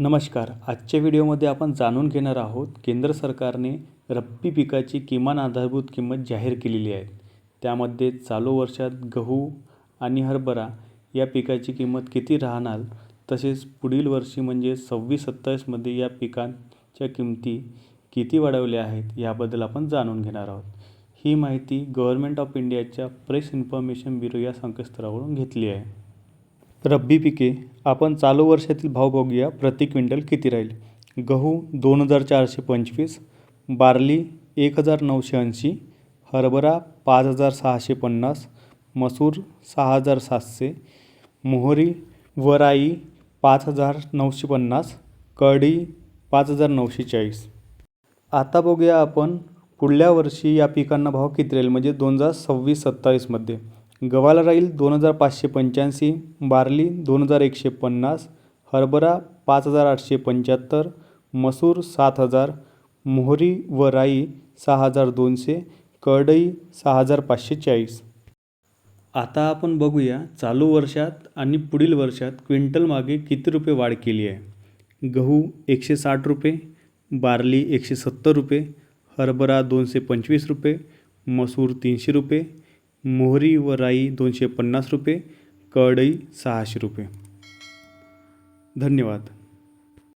नमस्कार. आजच्या व्हिडिओमध्ये आपण जाणून घेणार आहोत केंद्र सरकारने रब्बी पिकाची किमान आधारभूत किंमत जाहीर केलेली आहे. त्यामध्ये चालू वर्षात गहू आणि हरभरा या पिकाची किंमत किती राहणार? तसेच पुढील वर्षी म्हणजे सव्वीस सत्तावीसमध्ये या पिकांच्या किमती किती वाढवल्या आहेत याबद्दल आपण जाणून घेणार आहोत. ही माहिती गव्हर्मेंट ऑफ इंडियाच्या प्रेस इन्फॉर्मेशन ब्युरो या संकेतस्थळावरून घेतली आहे. रब्बी पिके आपण चालू वर्षातील भाव बघूया. प्रति क्विंटल किती राहील? गहू दोन हजार चारशे पंचवीस बार्ली एक हजार नऊशे ऐंशी हरभरा पाच हजार सहाशे पन्नास मसूर सहा हजार सातशे मोहरी वराई पाच हजार नऊशे पन्नास कढी पाच हजार नऊशे चाळीस. आता बघूया आपण पुढल्या वर्षी या पिकांना भाव किती राहील? म्हणजे दोन हजार सव्वीस सत्तावीसमध्ये गव्हाला राहील दोन हजार पाचशे पंच्याऐंशी बार्ली दोन हजार एकशे पन्नास हरभरा पाच हजार आठशे पंच्याहत्तर मसूर सात हजार मोहरी व राई सहा हजार दोनशे करडई सहा हजार पाचशे चाळीस. आता आपण बघूया चालू वर्षात आणि पुढील वर्षात क्विंटल मागे किती रुपये वाढ केली आहे. गहू एकशे साठ रुपये बार्ली एकशे सत्तर रुपये हरभरा दोनशे पंचवीस रुपये मसूर तीनशे रुपये मोहरी व राई दोनशे पन्नास रुपये कडई सहाशे रुपये. धन्यवाद.